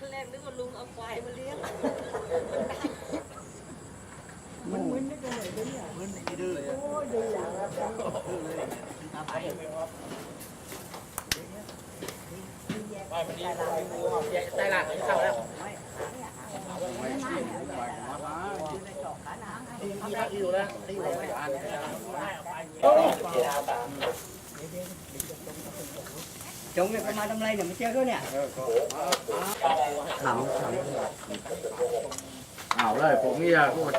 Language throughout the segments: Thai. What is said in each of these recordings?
ขั้นแรกนึกว่าลุงเอาควายมาเลี้ยงมันมึนได้ยังไงเนี่ยมึนดื้อเลยโอ้ยดื้ออย่างแล้วใต้หลังเข้าแล้วอยู่แล้วอยู่แล้วจ งเนี่ยเขามาทำไรเนี่ยไม่เจอเขาเนี่ยขำขเอาเลยผมนี่อะพูด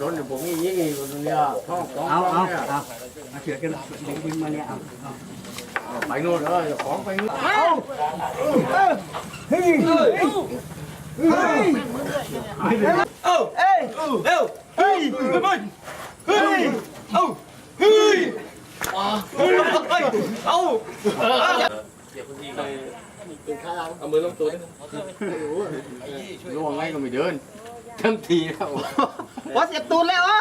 จนผมนี่ยิ่งอีกคนเนี่ยท้องท้องำเอาท้องเอาเนี่ยเอามาเถื่อนกันดึงดึงมาเนี่ยเอาเอาไปนู่นเลยของไปนู่นเฮ้ยเฮ้ยเฮ้ยเอ้าเอ้ยเอ้าเฮ้ยเฮ้ยเอ้าเฮ้ยเฮ้ย เอ้าเอามือลงตัวล่วงไงก็ไม่เดินเต็มทีแล้วว่าเสียบตูนแล้วอะ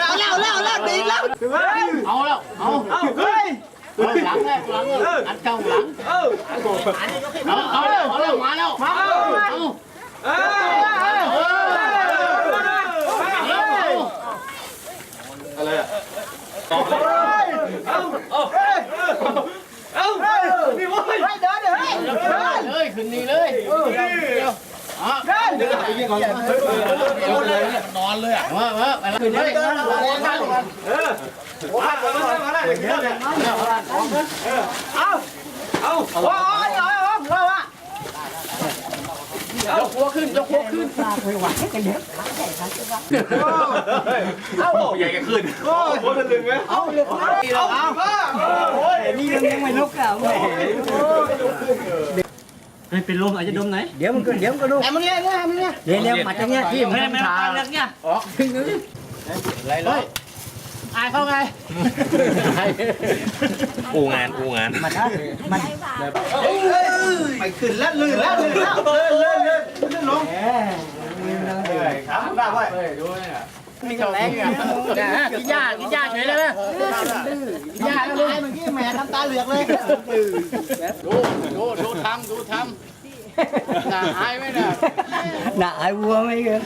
เอาแล้วแล้วแล้วตีแล้วเอาแล้วเอาเอ้าเฮ้ยหลังแรกหลังอัดเจ้าหลังเอ้าเอาเอาแล้วเอาแล้วมาแล้วมาเอาเอาเอ้ยอะไรอะ เอ้าเอ้าเอ้านี่วะ เลยขึ้ นนี่เลยเดี๋ยวอะเดี๋ยวนอนเลยอะมามาไปขึ้นเลยมาแล้วมาแล้วเดี๋ยวเดี๋ยวเอาเอาโอ้ยโอ้ยโอ้ยเราอะยกหัวขึ้นยกหัวขึ้นปลาไปไหวกันเยอะเอาใหญ่ขึ้นโอ้ยคนลึงไหมเอาเลยเอาเอาโอ้ยนี่ยังยังไม่ลุกอะ แหมเฮ้ยเป็นลมอาจจะดมไหนเดี๋ยวมันก็เดี๋ยวมันก็ลุกแต่มึงเนี่ยเนี่ยมึงเนี่ยเดี๋ยวเดี๋ยวมาตรงเนี้ยที่มันชาอะไรเลยอายเขาไงอูงานอูงานมาทักมันไปขึ้นแล้วลื่นแล้วลื่นแล้วลื่นลื่นลื่นลื่นลง แหม ครับได้ไว้ เฮ้ยดูเนี่ย นี่ก็แรงอะกินยากินยาเฉยเลยนะกินยาแล้วเลยเมื่อกี้แม่ทำตาเหลือกเลยดูดูดูทำดูทำน่าอายไหมเนี่ยน่าไอ้วัวไหมเงี้ย